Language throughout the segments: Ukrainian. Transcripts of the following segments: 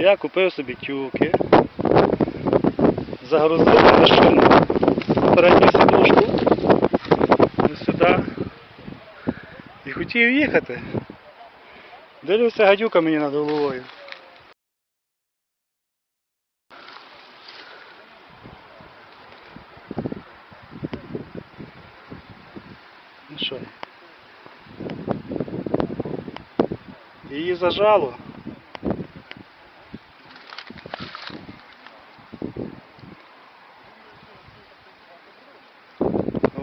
я купив собі тюки, загрузив машину передню сидушку ось сюди і хотів їхати. Дивлюся, гадюка мені над головою. Ну що? Її зажало.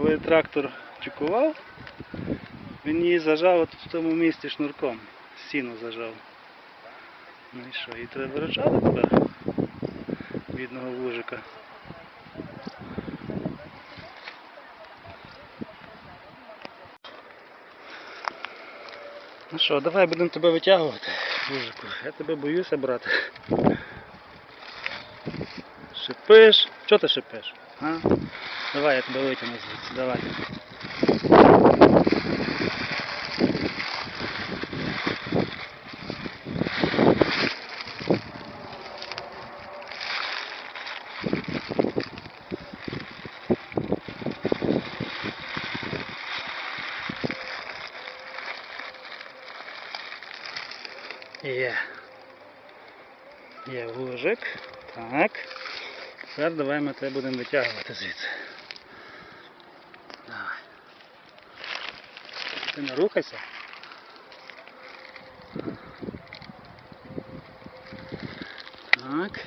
Коли трактор чекував, він її зажав от в тому місці шнурком. Сіно зажав. Ну і що, її треба виручати тепер? Бідного вужика. Ну що, давай будемо тебе витягувати, вужику. Я тебе боюся, брате. Шипиш. Чого ти шипиш? А? Давай я тебе витягну звідси, давай. Є. Є вужик. Так. Тепер давай ми тебе будемо витягувати звідси. Давай. Ти не рухайся. Так.